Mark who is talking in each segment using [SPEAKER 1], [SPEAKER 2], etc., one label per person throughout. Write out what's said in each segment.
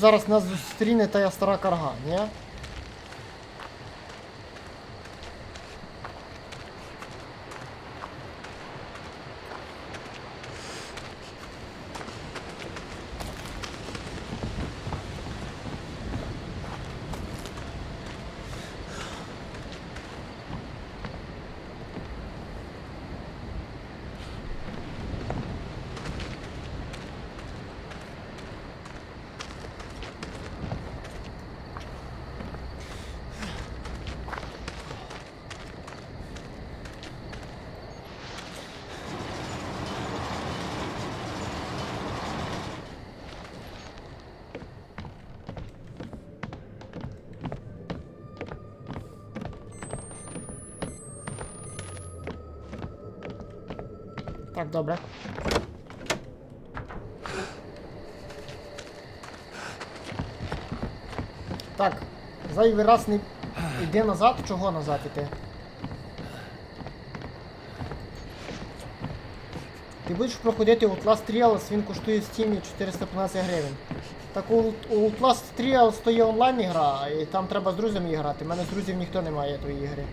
[SPEAKER 1] Зараз нас зустріне та я стара карга, ні? Так, добре. Так, зайвий раз не йди назад, чого назад іти? Ти будеш проходити Outlast Trials, він коштує в Steam 415 гривень. Так у Outlast Trials то є онлайн ігра, і там треба з друзями грати. У мене з друзів ніхто не має тої ігри.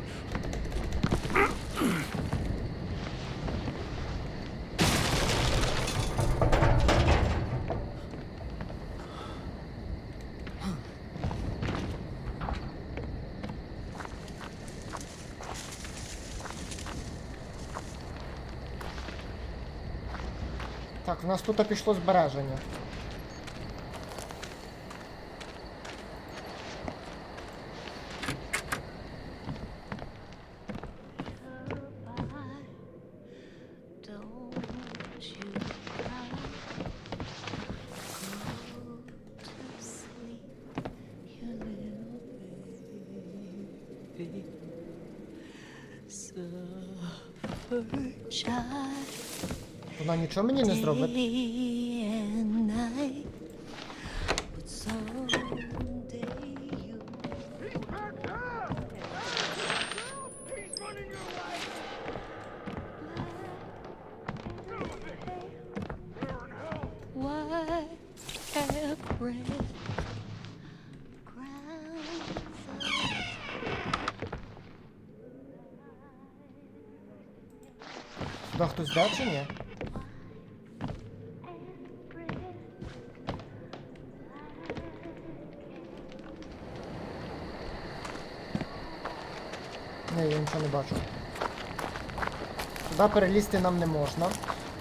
[SPEAKER 1] Так, в нас тут пішло збереження.
[SPEAKER 2] Why have red crowns
[SPEAKER 1] Сюди хтось йде чи ні? Ні, Сюди перелізти нам не можна.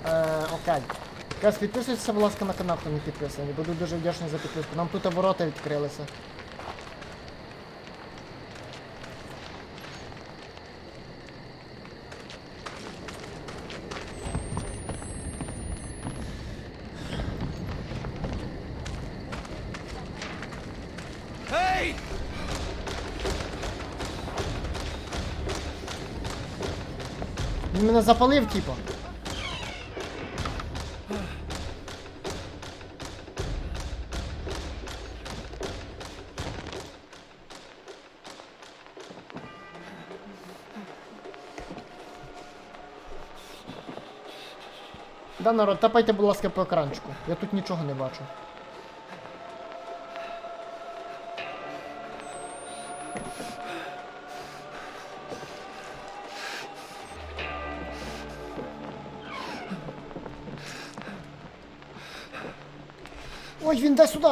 [SPEAKER 1] Е, окей. Каз, підписуйтесь, будь ласка, на канал, хто не підписаний. Буду дуже вдячний за підписку. Нам тут ворота відкрилися. Мене запалив, типу. Да, народ, тапайте, будь ласка, по екранчику. Я тут нічого не бачу. Ой, він йде сюди!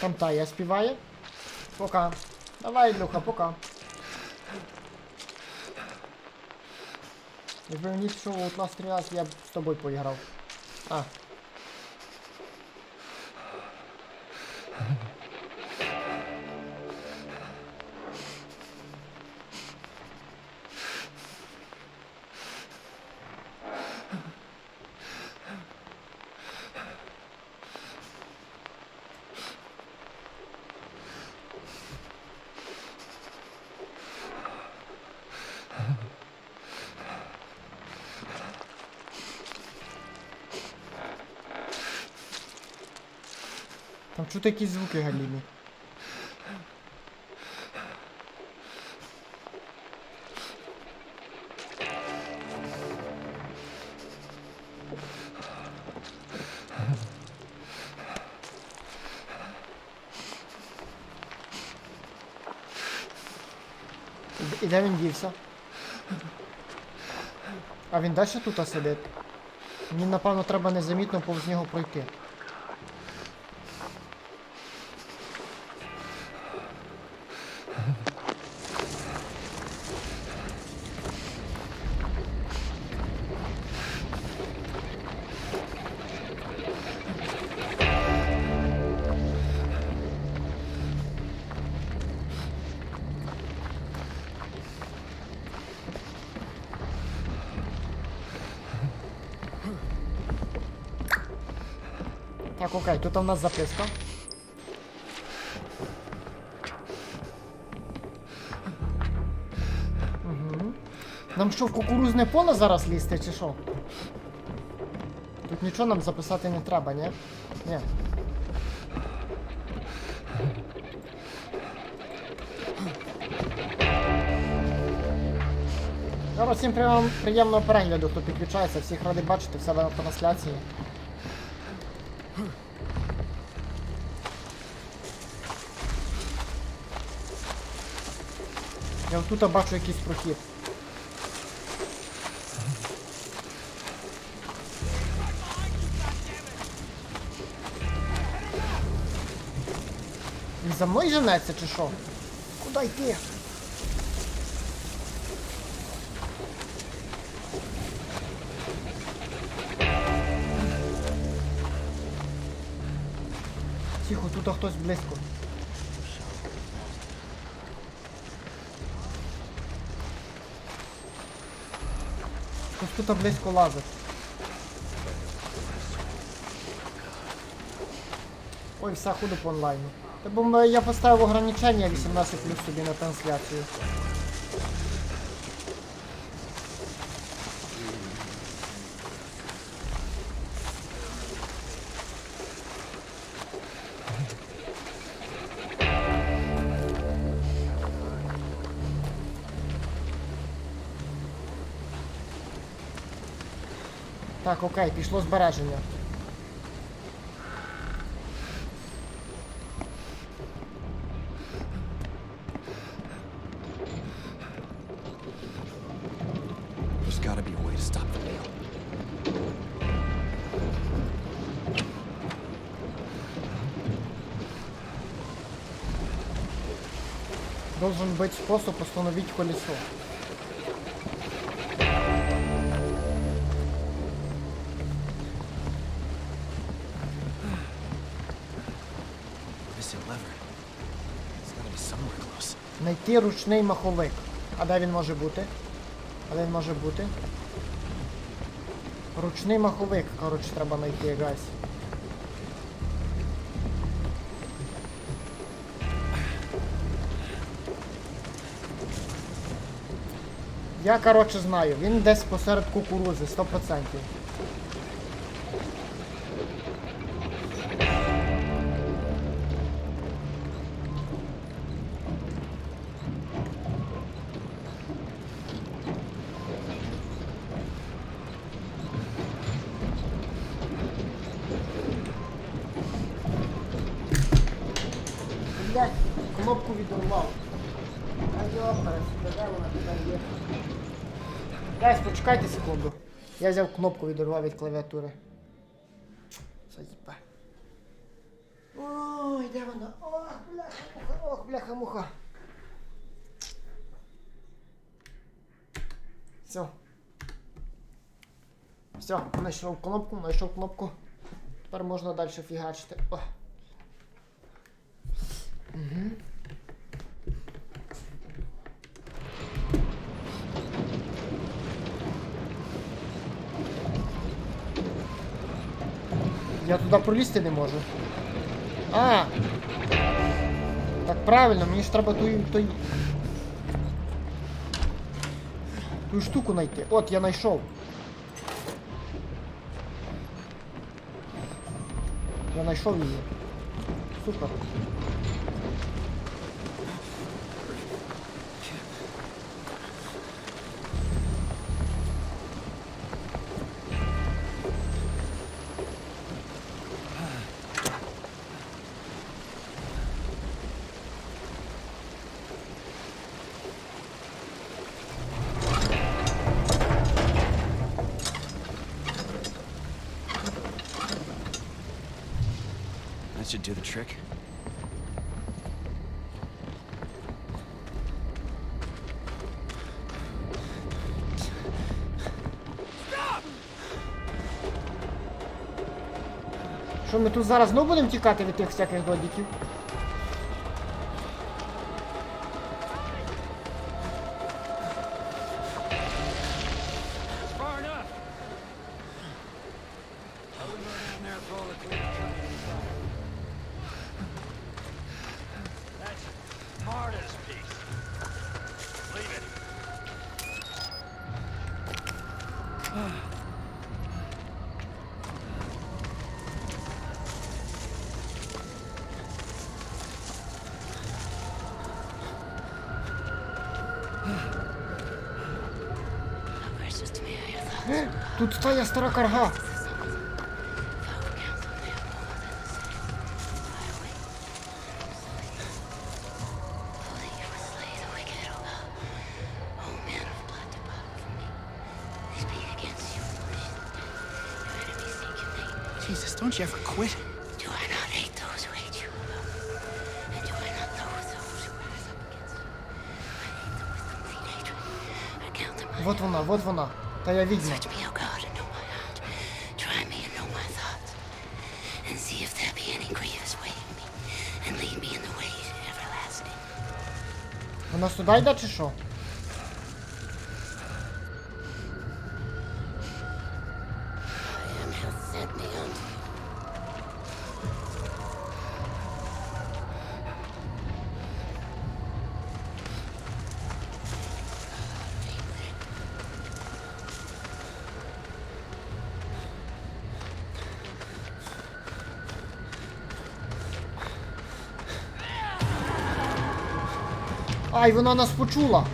[SPEAKER 1] Там Тая співає. Пока. Давай, Ілюха, пока. Якби мені пішов Outlast 3 раз, я б з тобою поіграв. А. Там чути якісь звуки галіні. І де він дівся? А він далі тут сидить? Мені напевно треба незамітно повз нього пройти. Окей, тут у нас записка. Нам що, в кукурузне поле зараз лізти, чи що? Тут нічого нам записати не треба, ні? Ні. Зараз всім приєм- приємного перегляду, хто підключається, всіх радий бачити в себе на трансляції. Я тут бачу якийсь прохід. Він за мною женеться чи що? Куди йти? Тихо, тут хтось близько. Хтось тут близько лазить. Ой, все худу по онлайну. Та бо я поставив ограничення 18 плюс собі на трансляцію. Так, окей, пішло збереження.
[SPEAKER 3] There's gotta be a way to stop the wheel.
[SPEAKER 1] Должен быть способ установить колесо. Найти ручний маховик. А де він може бути? А де він може бути? Ручний маховик, коротше, треба знайти, гайс. Я, коротше, знаю, він десь посеред кукурузи, 100%. Кнопку відірвав від клавіатури. Заїпа. Ой, де вона? Ох, бляха-муха, ох, бляха-муха. Все. Все, знайшов кнопку, знайшов кнопку. Тепер можна далі фігачити. О. Я туди пролізти не можу. А! Так правильно, мені ж треба ту, ту... ту штуку знайти. От, я знайшов. Я знайшов її. Супер.
[SPEAKER 3] Trick.
[SPEAKER 1] Що ми тут зараз знову будемо тікати від тих всяких додіків? Тут стає стара карга.
[SPEAKER 3] Quit?
[SPEAKER 2] Do I not hate those who hate you, And do I not loathe those who rise up against you? I hate them with complete hatred. I count them
[SPEAKER 1] Вот вона, вот вона. Та я відьма.
[SPEAKER 2] Search me, O God, and know my heart. Try me and know my thoughts. And see if there be any grievous way in me. And lead me in the way everlasting.
[SPEAKER 1] Вона сюди йде чи що? Ай, вона нас почула.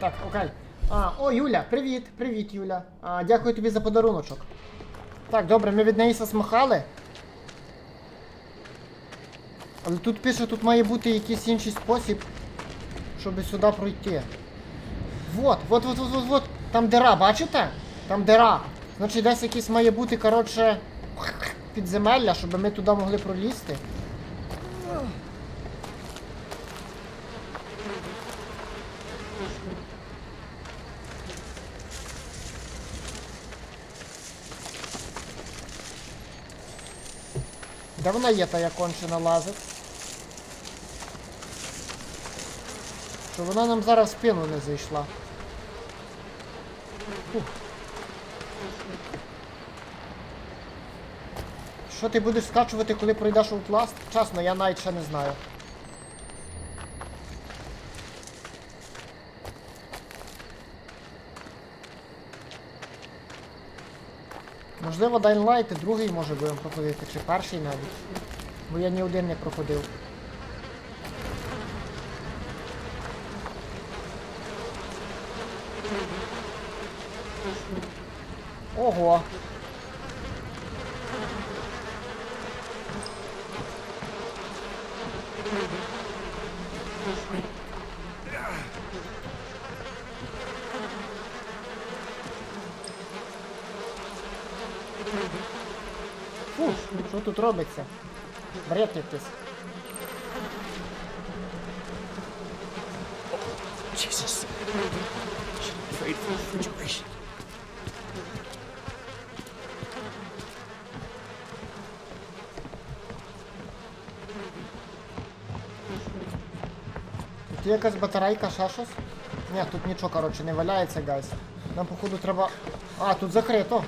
[SPEAKER 1] Так, окей. А, о, Юля, привіт, привіт, Юля. А, дякую тобі за подаруночок. Так, добре, ми від неї засмахали. Але тут пише, тут має бути якийсь інший спосіб, щоб сюди пройти. Вот, вот, вот, вот, вот, вот. Там дира, бачите? Там дира. Значить, десь якийсь має бути, коротше, підземелля, щоб ми туди могли пролізти. Де вона є, та я кончена лазить? Що вона нам зараз в спину не зайшла. Що ти будеш скачувати, коли пройдеш Outlast? Чесно, я навіть ще не знаю. Можливо, Dying Light другий може будемо проходити, чи перший навіть. Бо я ні один не проходив. Ого. Що тут робиться?
[SPEAKER 3] For refrigeration.
[SPEAKER 1] Тут якась батарейка, ще щось? Ні, тут нічого, коротше, не валяється, гайс. Нам, походу, треба. А, тут закрито.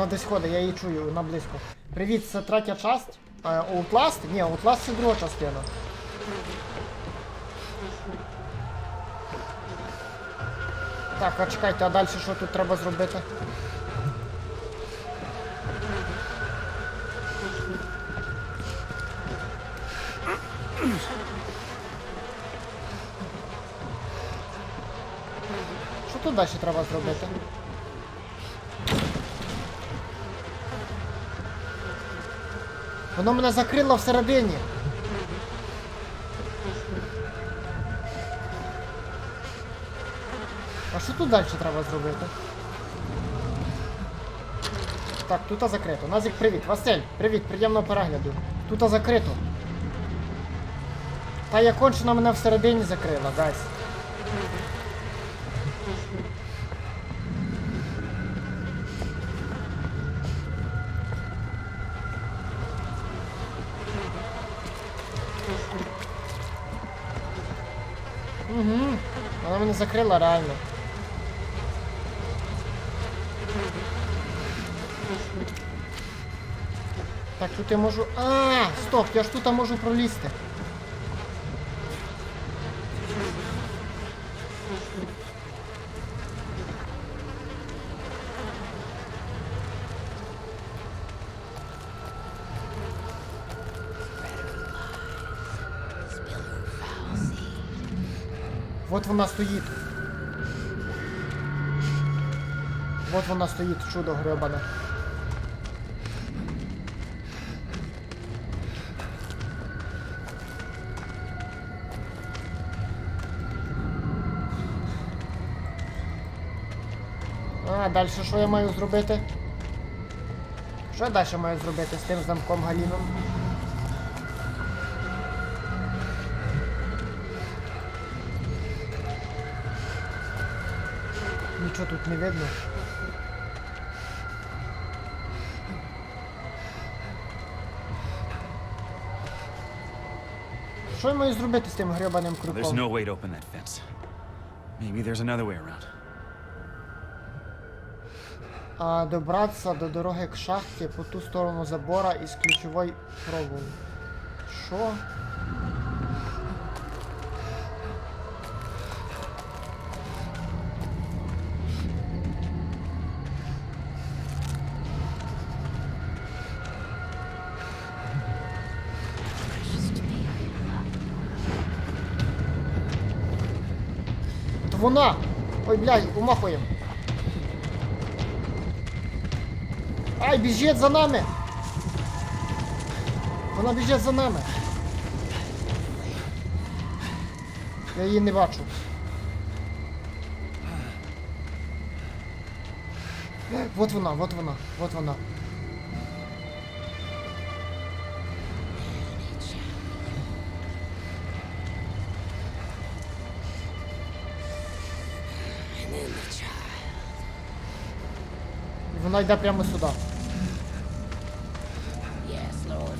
[SPEAKER 1] Вона десь ходить, я її чую, вона близько. Привіт, це третя часть. Е, Outlast? Ні, Outlast це друга частина. Так, а чекайте, а далі що тут треба зробити? Що тут далі треба зробити? Воно мене закрило всередині. А що тут далі треба зробити? Так, тут закрито. Назік, привіт. Василь, привіт, приємного перегляду. Тут закрито. Та я кончена мене всередині закрила, гайс. Мене закрила реально. Так, тут я можу. А, стоп, я ж тут можу пролізти. Вот вона стоїть. Вот вона стоїть, чудо гребане. А, далі що я маю зробити? Що далі маю зробити з тим замком Галіном? Нічого тут не видно. Що я маю зробити з тим гребаним
[SPEAKER 3] There's
[SPEAKER 1] крюком?
[SPEAKER 3] no way to open that fence. Maybe there's another way around.
[SPEAKER 1] А добратися до дороги к шахті по ту сторону забора із ключової проволоки. Що? Вона! Ой, блядь, умахуємо. Ай, біжить за нами! Вона біжить за нами. Я її не бачу. Вот вона, вот вона, вот вона. Вона йде прямо сюди.
[SPEAKER 2] Ground.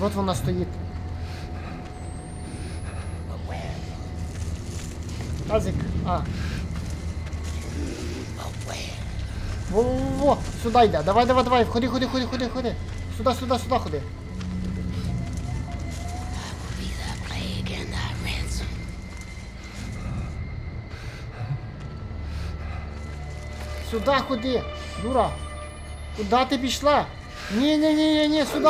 [SPEAKER 1] Вот вона стоїть. Тазик. А. Во-во-во! Сюди йде. Давай, давай, давай. Ходи, ходи, ходи, ходи, ходи. Сюди, сюди, сюди ходи. Сюди ходи. Дура. Куди ти пішла? Ні, ні, ні, ні, ні, сюди.